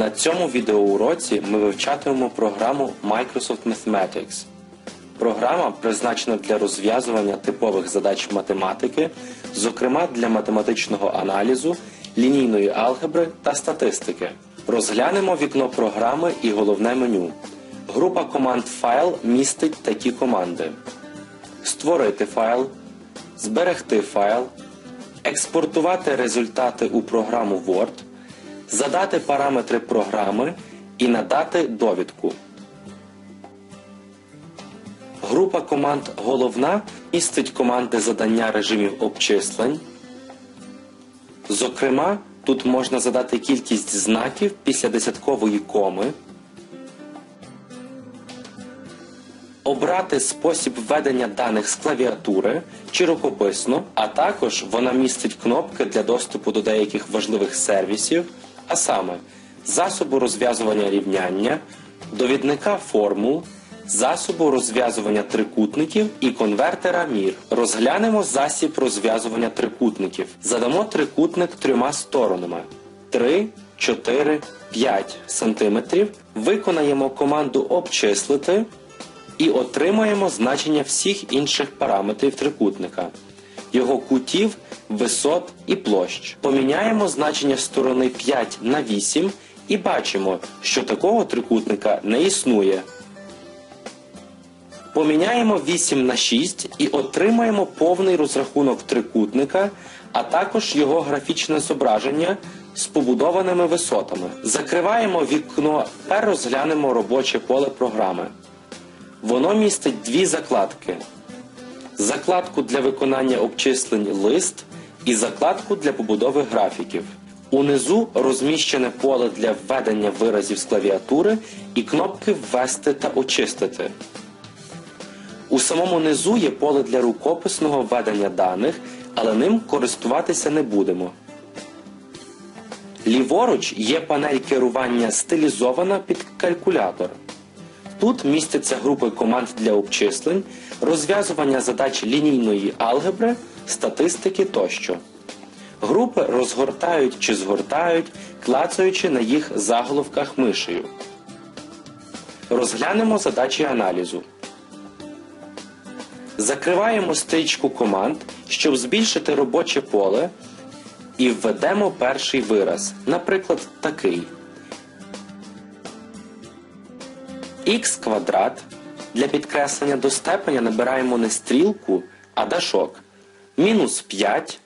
На цьому відеоуроці ми вивчатимемо програму Microsoft Mathematics. Програма призначена для розв'язування типових задач математики, зокрема для математичного аналізу, лінійної алгебри та статистики. Розглянемо вікно програми і головне меню. Група команд файл містить такі команди: Створити файл, зберегти файл, експортувати результати у програму Word, задати параметри програми і надати довідку. Група команд Головна містить команди задання режимів обчислень. Зокрема, тут можна задати кількість знаків після десяткової коми, обрати спосіб введення даних з клавіатури чи рукописно, а також вона містить кнопки для доступу до деяких важливих сервісів, а саме засобу розв'язування рівняння, довідника формул, засобу розв'язування трикутників і конвертера мір. Розглянемо засіб розв'язування трикутників. Задамо трикутник трьома сторонами 3, 4, 5 см. Виконаємо команду обчислити і отримаємо значення всіх інших параметрів трикутника, його кутів, висот і площ. Поміняємо значення сторони 5 на 8 і бачимо, що такого трикутника не існує. Поміняємо 8 на 6 і отримаємо повний розрахунок трикутника, а також його графічне зображення з побудованими висотами. Закриваємо вікно, тепер розглянемо робоче поле програми. Воно містить дві закладки: закладку для виконання обчислень лист і закладку для побудови графіків. Унизу розміщене поле для введення виразів з клавіатури і кнопки Ввести та очистити. У самому низу є поле для рукописного введення даних, але ним користуватися не будемо. Ліворуч є панель керування стилізована під калькулятор. Тут містяться групи команд для обчислень, розв'язування задач лінійної алгебри, статистики тощо. Групи розгортають чи згортають, клацаючи на їх заголовках мишею. Розглянемо задачі аналізу. Закриваємо стрічку команд, щоб збільшити робоче поле, і введемо перший вираз, наприклад, такий. х квадрат. Для підкреслення до степеня набираємо не стрілку, а дашок. Мінус 5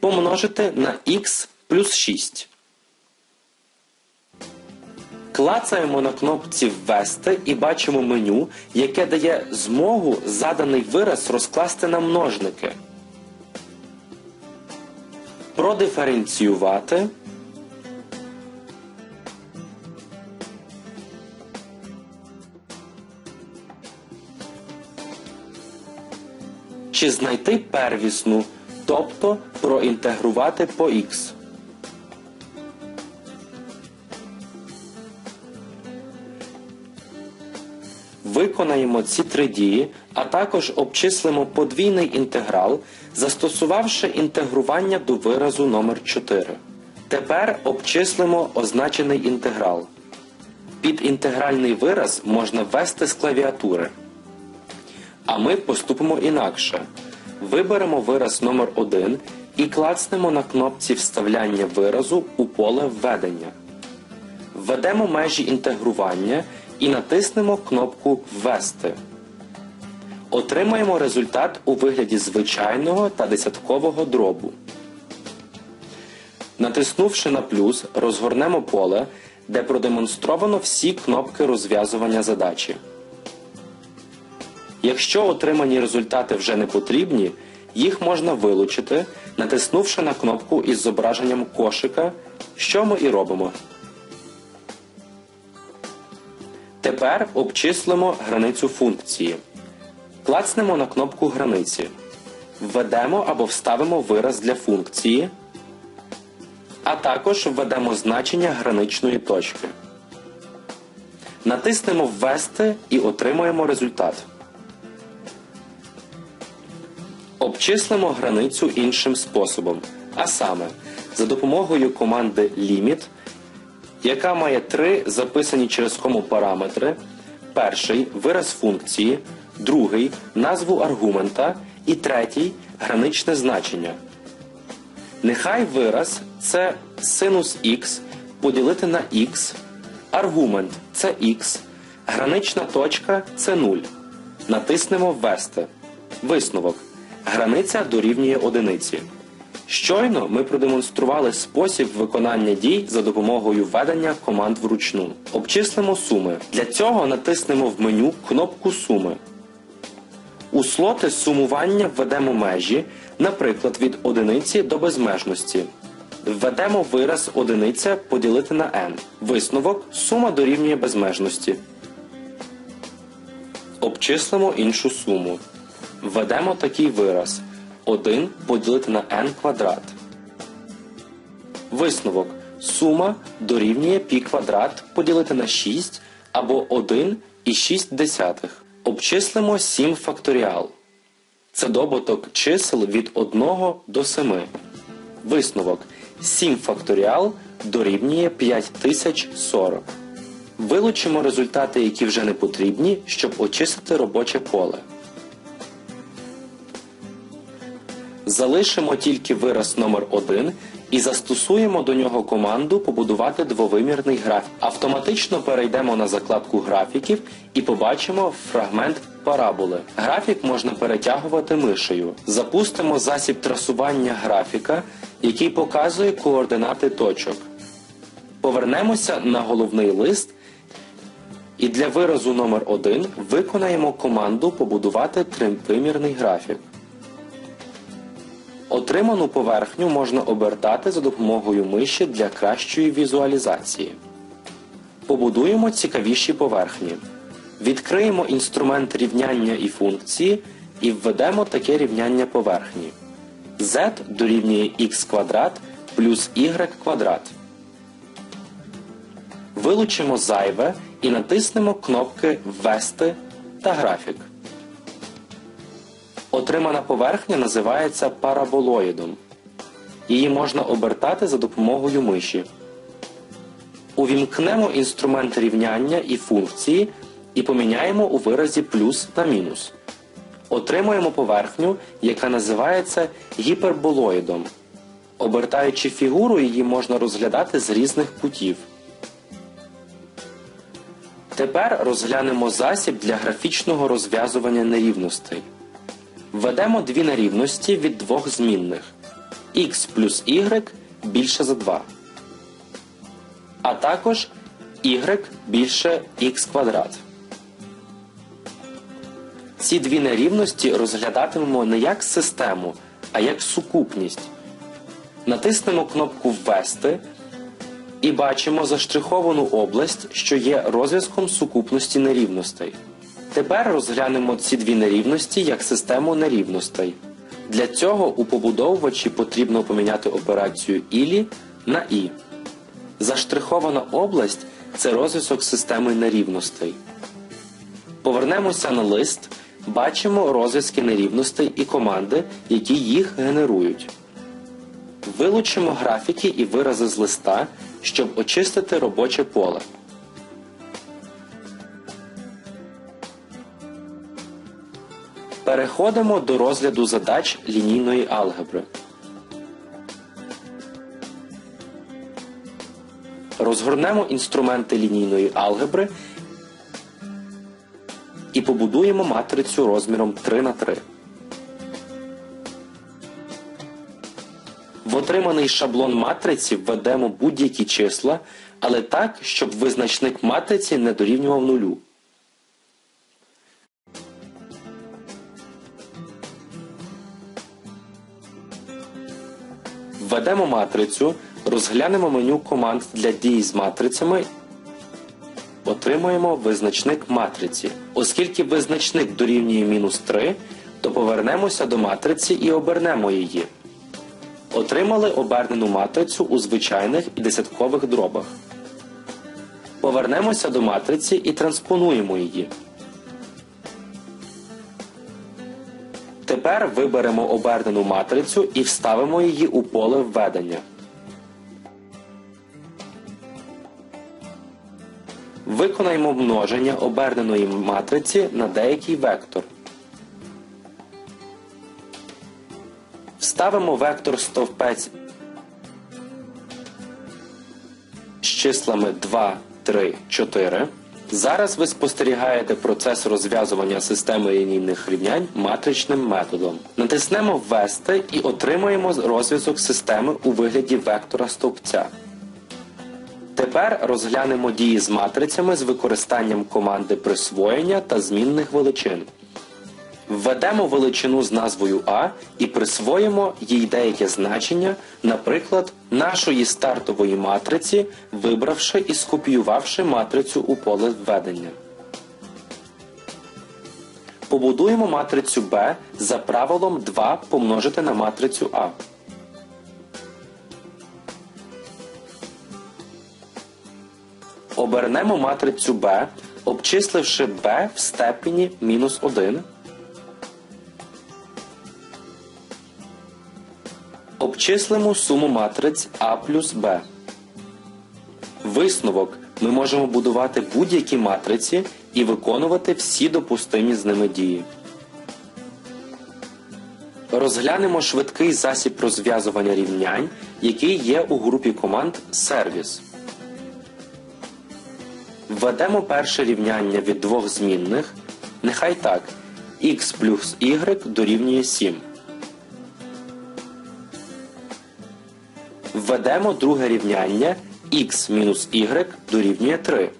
помножити на х плюс 6. Клацаємо на кнопці Ввести і бачимо меню, яке дає змогу заданий вираз розкласти на множники. Продиференціювати. Чи знайти первісну, тобто проінтегрувати по х. Виконаємо ці три дії, а також обчислимо подвійний інтеграл, застосувавши інтегрування до виразу номер 4 Тепер обчислимо означений інтеграл. Під інтегральний вираз можна ввести з клавіатури. А ми поступимо інакше. Виберемо вираз номер 1 і клацнемо на кнопці вставляння виразу у поле введення. Введемо межі інтегрування і натиснемо кнопку Ввести. Отримаємо результат у вигляді звичайного та десяткового дробу. Натиснувши на плюс, розгорнемо поле, де продемонстровано всі кнопки розв'язування задачі. Якщо отримані результати вже не потрібні, їх можна вилучити, натиснувши на кнопку із зображенням кошика, що ми і робимо. Тепер обчислимо границю функції. Клацнемо на кнопку границі. Введемо або вставимо вираз для функції, а також введемо значення граничної точки. Натиснемо Ввести і отримуємо результат. Обчислимо границю іншим способом, а саме за допомогою команди Limit яка має три записані через кому параметри. Перший вираз функції, другий назву аргумента і третій граничне значення. Нехай вираз це синус х поділити на х, аргумент це х, гранична точка це 0. Натиснемо Ввести. Висновок. Границя дорівнює одиниці. Щойно ми продемонстрували спосіб виконання дій за допомогою введення команд вручну. Обчислимо суми. Для цього натиснемо в меню кнопку Суми. У слоти сумування введемо межі, наприклад, від одиниці до безмежності. Введемо вираз одиниця поділити на n. Висновок сума дорівнює безмежності. Обчислимо іншу суму. Введемо такий вираз 1 поділити на n квадрат. Висновок сума дорівнює π квадрат поділити на 6 або 1 і 6 десятих. Обчислимо 7 факторіал. Це добуток чисел від 1 до 7. Висновок 7 факторіал дорівнює 5040. Вилучимо результати, які вже не потрібні, щоб очистити робоче поле. Залишимо тільки вираз номер 1 і застосуємо до нього команду побудувати двовимірний графік. Автоматично перейдемо на закладку графіків і побачимо фрагмент параболи. Графік можна перетягувати мишею. Запустимо засіб трасування графіка, який показує координати точок. Повернемося на головний лист і для виразу номер 1 виконаємо команду побудувати тривимірний графік. Отриману поверхню можна обертати за допомогою миші для кращої візуалізації. Побудуємо цікавіші поверхні. Відкриємо інструмент рівняння і функції і введемо таке рівняння поверхні. z дорівнює x квадрат плюс y квадрат. Вилучимо зайве і натиснемо кнопки Ввести та графік. Отримана поверхня називається параболоїдом. Її можна обертати за допомогою миші. Увімкнемо інструмент рівняння і функції і поміняємо у виразі плюс на мінус. Отримуємо поверхню, яка називається гіперболоїдом. Обертаючи фігуру, її можна розглядати з різних кутів. Тепер розглянемо засіб для графічного розв'язування нерівностей. Введемо дві нерівності від двох змінних x плюс y більше за 2. А також y більше x квадрат. Ці дві нерівності розглядатимемо не як систему, а як сукупність. Натиснемо кнопку Ввести і бачимо заштриховану область, що є розв'язком сукупності нерівностей. Тепер розглянемо ці дві нерівності як систему нерівностей. Для цього у побудовувачі потрібно поміняти операцію «ілі» на «і». Заштрихована область це розв'язок системи нерівностей. Повернемося на лист. Бачимо розв'язки нерівностей і команди, які їх генерують. Вилучимо графіки і вирази з листа, щоб очистити робоче поле. Переходимо до розгляду задач лінійної алгебри. Розгорнемо інструменти лінійної алгебри і побудуємо матрицю розміром 3 на 3 В отриманий шаблон матриці введемо будь-які числа, але так, щоб визначник матриці не дорівнював нулю. Введемо матрицю, розглянемо меню команд для дій з матрицями. Отримуємо визначник матриці. Оскільки визначник дорівнює мінус 3, то повернемося до матриці і обернемо її. Отримали обернену матрицю у звичайних і десяткових дробах. Повернемося до матриці і транспонуємо її. Тепер виберемо обернену матрицю і вставимо її у поле введення. Виконаємо множення оберненої матриці на деякий вектор. Вставимо вектор стовпець з числами 2, 3, 4. Зараз ви спостерігаєте процес розв'язування системи лінійних рівнянь матричним методом. Натиснемо Ввести і отримаємо розв'язок системи у вигляді вектора стовпця. Тепер розглянемо дії з матрицями з використанням команди присвоєння та змінних величин. Введемо величину з назвою А і присвоїмо їй деяке значення, наприклад, нашої стартової матриці, вибравши і скопіювавши матрицю у поле введення. Побудуємо матрицю B за правилом 2 помножити на матрицю А. Обернемо матрицю B, обчисливши b в степені мінус 1. Обчислимо суму матриць А плюс Б. Висновок ми можемо будувати будь-які матриці і виконувати всі допустимі з ними дії. Розглянемо швидкий засіб розв'язування рівнянь, який є у групі команд Сервіс. Введемо перше рівняння від двох змінних. Нехай так. x плюс y дорівнює 7. Введемо друге рівняння x мінус y дорівнює 3.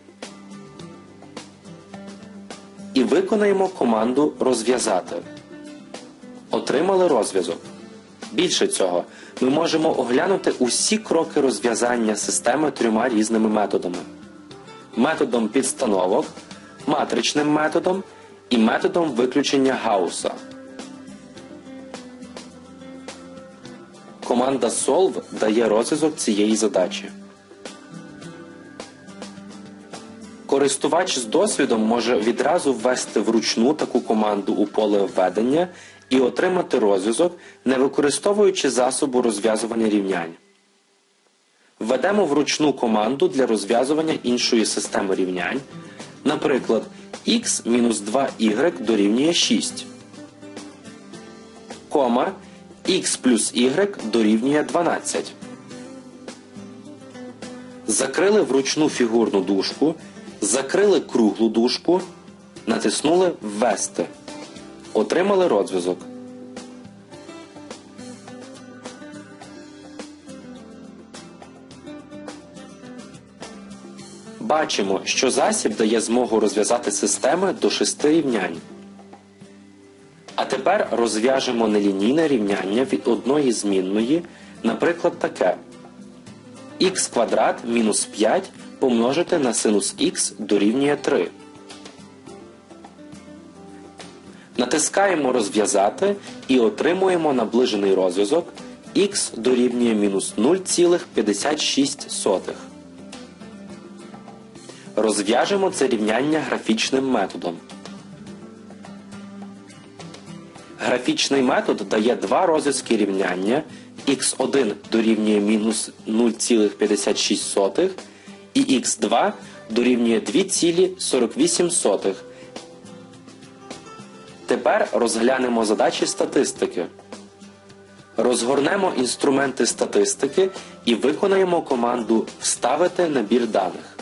І виконаємо команду розв'язати. Отримали розв'язок. Більше цього, ми можемо оглянути усі кроки розв'язання системи трьома різними методами. Методом підстановок, матричним методом і методом виключення Гаусса. Команда Solve дає розв'язок цієї задачі. Користувач з досвідом може відразу ввести вручну таку команду у поле введення і отримати розв'язок, не використовуючи засобу розв'язування рівнянь. Введемо вручну команду для розв'язування іншої системи рівнянь. Наприклад, x-2y дорівнює 6. Кома x плюс y дорівнює 12. Закрили вручну фігурну дужку, закрили круглу дужку, натиснули Ввести. Отримали розв'язок. Бачимо, що засіб дає змогу розв'язати системи до шести рівнянь. Тепер розв'яжемо нелінійне рівняння від одної змінної, наприклад, таке х квадрат мінус 5 помножити на синус х дорівнює 3. Натискаємо розв'язати і отримуємо наближений розв'язок х дорівнює мінус 0,56. Розв'яжемо це рівняння графічним методом. Графічний метод дає два розв'язки рівняння x1 дорівнює мінус 0,56 і x2 дорівнює 2,48. Тепер розглянемо задачі статистики. Розгорнемо інструменти статистики і виконаємо команду Вставити набір даних.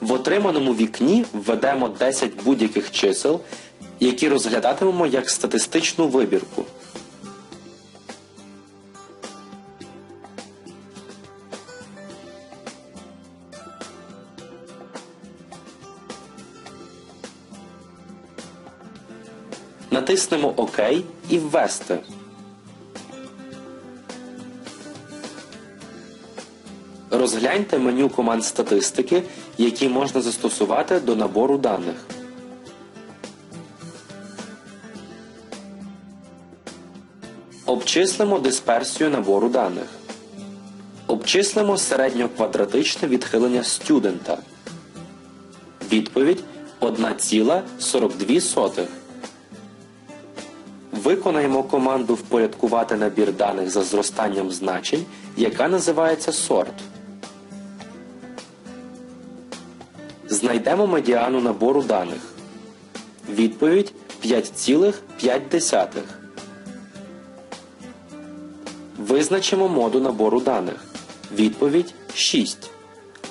В отриманому вікні введемо 10 будь-яких чисел, які розглядатимемо як статистичну вибірку. Натиснемо ОК і Ввести. Розгляньте меню команд статистики, які можна застосувати до набору даних. Обчислимо дисперсію набору даних. Обчислимо середньоквадратичне відхилення студента. Відповідь 1,42. Виконаємо команду Впорядкувати набір даних за зростанням значень, яка називається сорт. Знайдемо медіану набору даних. Відповідь 5,5. Визначимо моду набору даних. Відповідь 6.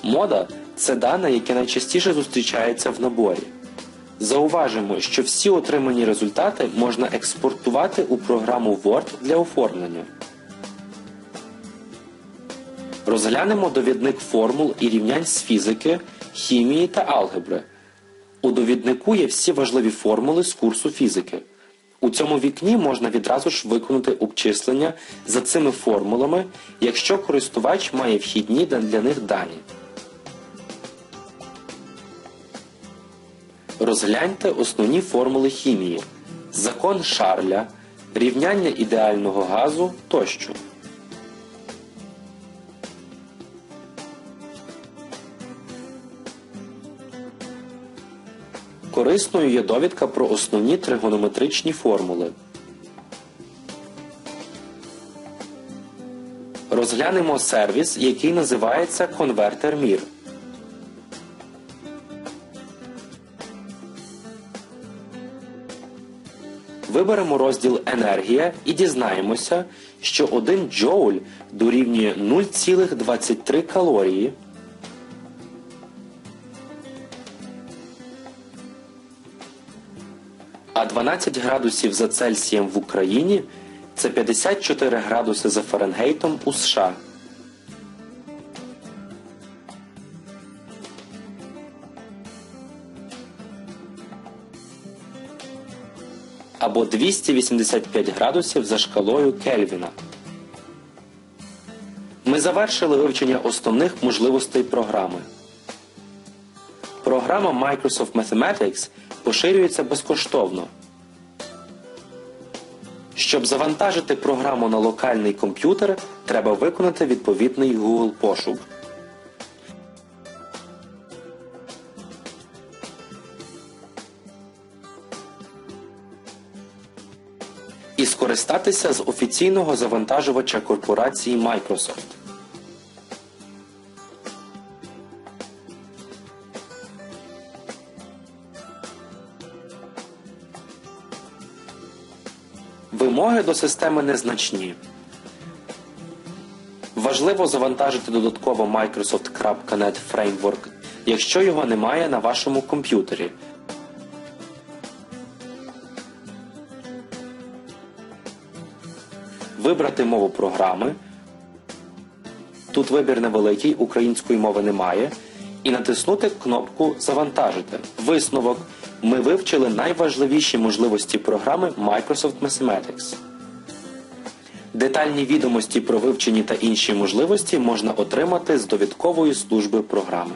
Мода це дане, яке найчастіше зустрічається в наборі. Зауважимо, що всі отримані результати можна експортувати у програму Word для оформлення. Розглянемо довідник формул і рівнянь з фізики, хімії та алгебри. У довіднику є всі важливі формули з курсу фізики. У цьому вікні можна відразу ж виконати обчислення за цими формулами, якщо користувач має вхідні для них дані. Розгляньте основні формули хімії, закон Шарля, рівняння ідеального газу тощо. Корисною є довідка про основні тригонометричні формули. Розглянемо сервіс, який називається конвертер мір. Виберемо розділ Енергія і дізнаємося, що 1 джоуль дорівнює 0,23 калорії. А 12 градусів за Цельсієм в Україні це 54 градуси за Фаренгейтом у США. або 285 градусів за шкалою Кельвіна. Ми завершили вивчення основних можливостей програми. Програма Microsoft Mathematics поширюється безкоштовно. Щоб завантажити програму на локальний комп'ютер, треба виконати відповідний Google пошук. і скористатися з офіційного завантажувача корпорації Microsoft. Вимоги до системи незначні. Важливо завантажити додатково Microsoft.NET Framework, якщо його немає на вашому комп'ютері. вибрати мову програми. Тут вибір невеликий, української мови немає. І натиснути кнопку Завантажити. Висновок. Ми вивчили найважливіші можливості програми Microsoft Mathematics. Детальні відомості про вивчені та інші можливості можна отримати з довідкової служби програми.